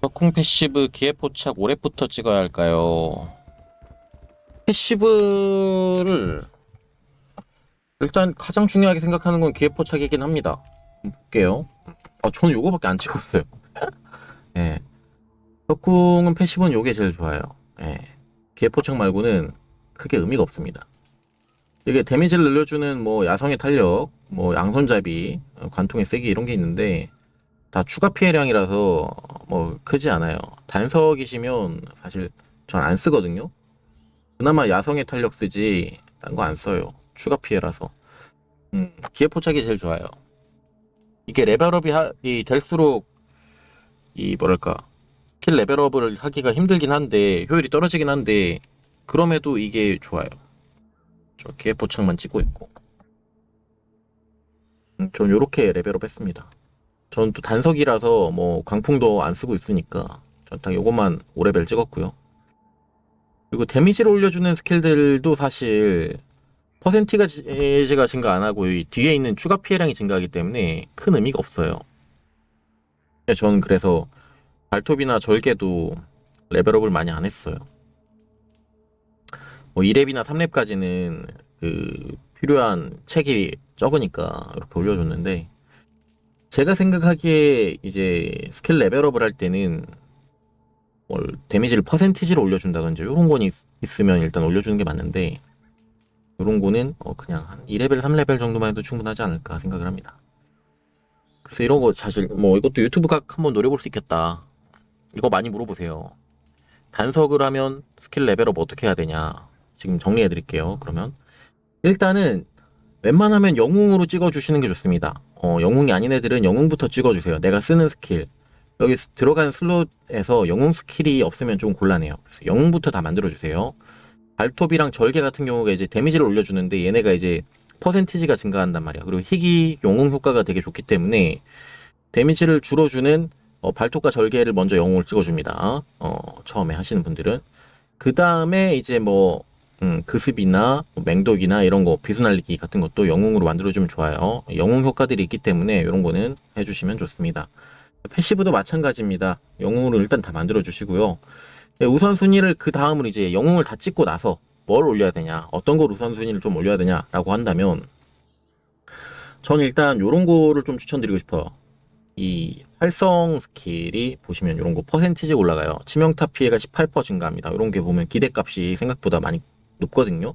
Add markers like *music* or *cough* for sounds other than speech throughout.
덕콩 패시브 기회 포착 올해부터 찍어야 할까요? 패시브를 일단 가장 중요하게 생각하는 건 기회 포착이긴 합니다. 볼게요. 아, 저는 요거밖에 안 찍었어요. *laughs* 예. 덕궁은 패시브는 요게 제일 좋아요. 예. 기회 포착 말고는 크게 의미가 없습니다. 이게 데미지를 늘려주는 뭐 야성의 탄력, 뭐 양손잡이, 어, 관통의 세기 이런 게 있는데 다 추가 피해량이라서 뭐 크지 않아요. 단석이시면 사실 전 안 쓰거든요. 그나마 야성의 탄력 쓰지 딴 거 안 써요. 추가 피해라서. 음, 기회 포착이 제일 좋아요. 이게 레벨업이 하, 이 될수록 이 뭐랄까 킬 레벨업을 하기가 힘들긴 한데 효율이 떨어지긴 한데 그럼에도 이게 좋아요. 저 기회 포착만 찍고 있고. 음, 전 요렇게 레벨업 했습니다. 전또 단석이라서 뭐 광풍도 안 쓰고 있으니까 전딱 요것만 5레벨 찍었고요. 그리고 데미지를 올려주는 스킬들도 사실 퍼센티지가 증가 안 하고 이 뒤에 있는 추가 피해량이 증가하기 때문에 큰 의미가 없어요. 네, 저는 그래서 발톱이나 절개도 레벨업을 많이 안 했어요. 뭐 2렙이나 3렙까지는 그 필요한 책이 적으니까 이렇게 올려줬는데 제가 생각하기에 이제 스킬 레벨업을 할 때는 뭘 데미지를 퍼센티지로 올려준다든지 이런 건 있, 있으면 일단 올려주는 게 맞는데 이런 거는 어 그냥 한 2레벨, 3레벨 정도만 해도 충분하지 않을까 생각을 합니다. 그래서 이런 거 사실 뭐 이것도 유튜브 각 한번 노려볼 수 있겠다. 이거 많이 물어보세요. 단석을 하면 스킬 레벨업 어떻게 해야 되냐. 지금 정리해 드릴게요. 그러면 일단은 웬만하면 영웅으로 찍어 주시는 게 좋습니다. 어, 영웅이 아닌 애들은 영웅부터 찍어 주세요. 내가 쓰는 스킬. 여기 스- 들어간 슬롯에서 영웅 스킬이 없으면 좀 곤란해요. 그래서 영웅부터 다 만들어 주세요. 발톱이랑 절개 같은 경우가 이제 데미지를 올려주는데 얘네가 이제 퍼센티지가 증가한단 말이야. 그리고 희귀 영웅 효과가 되게 좋기 때문에 데미지를 줄여주는 어, 발톱과 절개를 먼저 영웅을 찍어줍니다. 어, 처음에 하시는 분들은 그 다음에 이제 뭐 음, 그습이나 뭐 맹독이나 이런 거 비수 날리기 같은 것도 영웅으로 만들어주면 좋아요. 영웅 효과들이 있기 때문에 이런 거는 해주시면 좋습니다. 패시브도 마찬가지입니다. 영웅으로 일단 다 만들어 주시고요. 네, 우선순위를 그 다음으로 이제 영웅을 다 찍고 나서 뭘 올려야 되냐, 어떤 걸 우선순위를 좀 올려야 되냐라고 한다면 저는 일단 요런 거를 좀 추천드리고 싶어요. 이 활성 스킬이 보시면 이런 거 퍼센티지 올라가요. 치명타 피해가 18% 증가합니다. 이런 게 보면 기대값이 생각보다 많이 높거든요.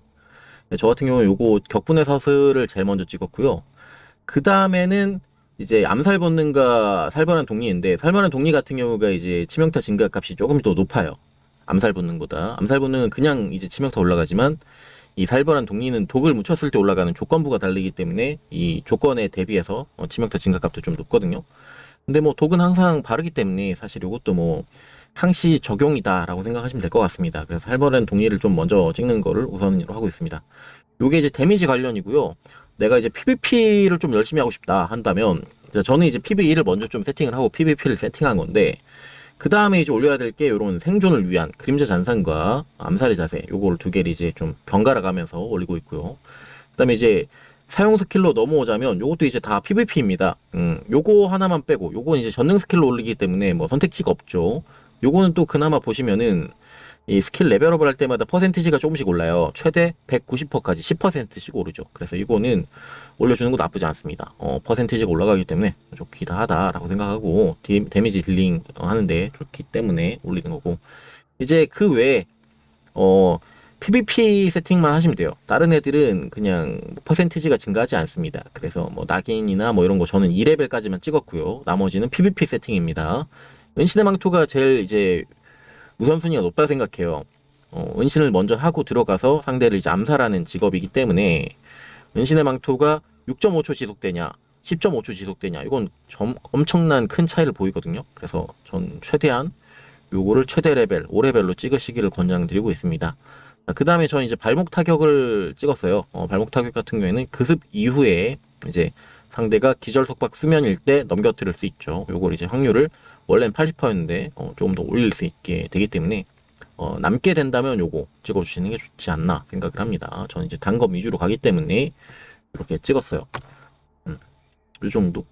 네, 저 같은 경우는 요거 격분의 사슬을 제일 먼저 찍었고요. 그 다음에는 이제 암살 본능과 살벌한 독리인데 살벌한 독리 같은 경우가 이제 치명타 증가 값이 조금 더 높아요. 암살 본능보다. 암살 본능은 그냥 이제 치명타 올라가지만 이 살벌한 독리는 독을 묻혔을 때 올라가는 조건부가 다르기 때문에 이 조건에 대비해서 어, 치명타 증가 값도 좀 높거든요. 근데 뭐 독은 항상 바르기 때문에 사실 이것도 뭐 항시 적용이다라고 생각하시면 될 것 같습니다. 그래서 살벌한 독리를 좀 먼저 찍는 거를 우선으로 하고 있습니다. 요게 이제 데미지 관련이고요. 내가 이제 PVP를 좀 열심히 하고 싶다 한다면 저는 이제 PVE를 먼저 좀 세팅을 하고 PVP를 세팅한 건데 그 다음에 이제 올려야 될 게 이런 생존을 위한 그림자 잔상과 암살의 자세 요거를 두 개를 이제 좀 번갈아 가면서 올리고 있고요. 그 다음에 이제 사용 스킬로 넘어오자면 요것도 이제 다 PVP입니다. 음, 요거 하나만 빼고 요건 이제 전능 스킬로 올리기 때문에 뭐 선택지가 없죠. 요거는 또 그나마 보시면은 이 스킬 레벨업을 할 때마다 퍼센티지가 조금씩 올라요. 최대 190%까지 10%씩 오르죠. 그래서 이거는 올려주는 것도 나쁘지 않습니다. 어, 퍼센티지가 올라가기 때문에 좋기도 하다라고 생각하고 디, 데미지 딜링 어, 하는데 좋기 때문에 올리는 거고 이제 그 외에 어, PVP 세팅만 하시면 돼요. 다른 애들은 그냥 퍼센티지가 증가하지 않습니다. 그래서 뭐 낙인이나 뭐 이런 거 저는 2레벨까지만 찍었고요. 나머지는 PVP 세팅입니다. 은신의 망토가 제일 이제 우선순위가 높다 생각해요. 어, 은신을 먼저 하고 들어가서 상대를 이제 암살하는 직업이기 때문에 은신의 망토가 6.5초 지속되냐, 10.5초 지속되냐, 이건 점, 엄청난 큰 차이를 보이거든요. 그래서 전 최대한 요거를 최대 레벨, 5레벨로 찍으시기를 권장드리고 있습니다. 그 다음에 저는 이제 발목 타격을 찍었어요. 어, 발목 타격 같은 경우에는 급습 이후에 이제 상대가 기절 속박 수면일 때 넘겨뜨릴 수 있죠. 요걸 이제 확률을 원래는 80%였는데 어, 조금 더 올릴 수 있게 되기 때문에 어, 남게 된다면 요거 찍어주시는 게 좋지 않나 생각을 합니다. 저는 이제 단검 위주로 가기 때문에 이렇게 찍었어요. 음, 이 정도.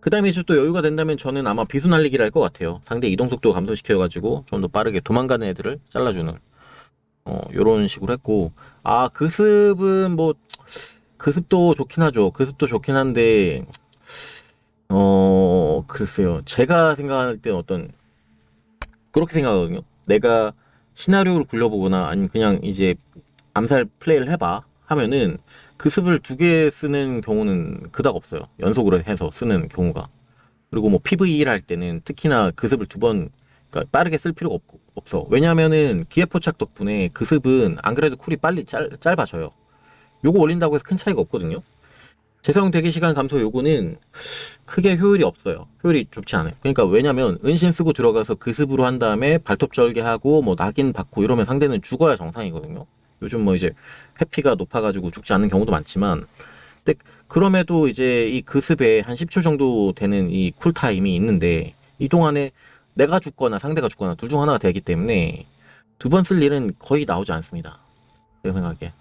그 다음에 이제 또 여유가 된다면 저는 아마 비수 날리기를 할 것 같아요. 상대 이동 속도 감소시켜가지고 좀 더 빠르게 도망가는 애들을 잘라주는 어 요런 식으로 했고 아 그습은 뭐 그습도 좋긴 하죠. 그습도 좋긴 한데 어 글쎄요. 제가 생각할 때 어떤 그렇게 생각하거든요. 내가 시나리오를 굴려보거나 아니면 그냥 이제 암살 플레이를 해봐 하면은 그 습을 두 개 쓰는 경우는 그닥 없어요. 연속으로 해서 쓰는 경우가. 그리고 뭐 PVE를 할 때는 특히나 그 습을 두 번, 그러니까 빠르게 쓸 필요가 없, 없어. 왜냐면은 기회 포착 덕분에 그 습은 안 그래도 쿨이 빨리 짧, 짧아져요. 요거 올린다고 해서 큰 차이가 없거든요. 재성 대기 시간 감소 요거는 크게 효율이 없어요. 효율이 좋지 않아요. 그러니까 왜냐면 은신 쓰고 들어가서 그 습으로 한 다음에 발톱 절개하고 뭐 낙인 받고 이러면 상대는 죽어야 정상이거든요. 요즘 뭐 이제 회피가 높아가지고 죽지 않는 경우도 많지만 근데 그럼에도 이제 이 그습에 한 10초 정도 되는 이 쿨타임이 있는데 이 동안에 내가 죽거나 상대가 죽거나 둘 중 하나가 되기 때문에 두 번 쓸 일은 거의 나오지 않습니다. 내 생각에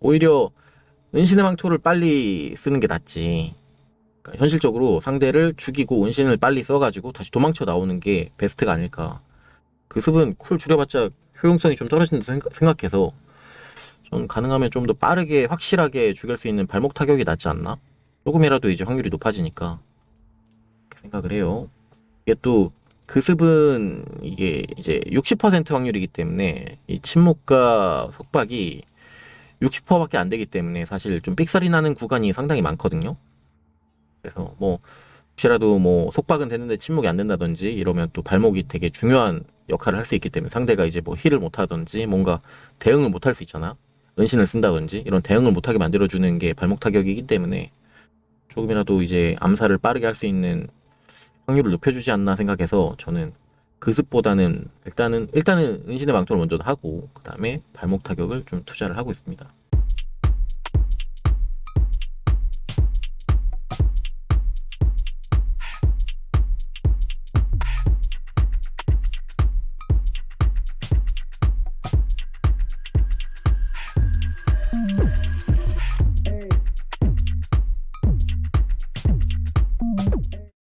오히려 은신의 망토를 빨리 쓰는 게 낫지. 그러니까 현실적으로 상대를 죽이고 은신을 빨리 써가지고 다시 도망쳐 나오는 게 베스트가 아닐까. 그 습은 쿨 줄여봤자 효용성이 좀 떨어진다 생각- 생각해서 좀 가능하면 좀 더 빠르게 확실하게 죽일 수 있는 발목 타격이 낫지 않나? 조금이라도 이제 확률이 높아지니까 생각을 해요. 이게 또 그습은 이게 이제 60% 확률이기 때문에 이 침묵과 속박이 60%밖에 안 되기 때문에 사실 좀 삑사리 나는 구간이 상당히 많거든요. 그래서 뭐 혹시라도 뭐 속박은 되는데 침묵이 안 된다든지 이러면 또 발목이 되게 중요한 역할을 할 수 있기 때문에 상대가 이제 뭐 힐을 못 하든지 뭔가 대응을 못 할 수 있잖아. 은신을 쓴다든지 이런 대응을 못하게 만들어주는 게 발목 타격이기 때문에 조금이라도 이제 암살을 빠르게 할 수 있는 확률을 높여주지 않나 생각해서 저는 그습보다는 일단은 일단은 은신의 망토를 먼저 하고 그 다음에 발목 타격을 좀 투자를 하고 있습니다.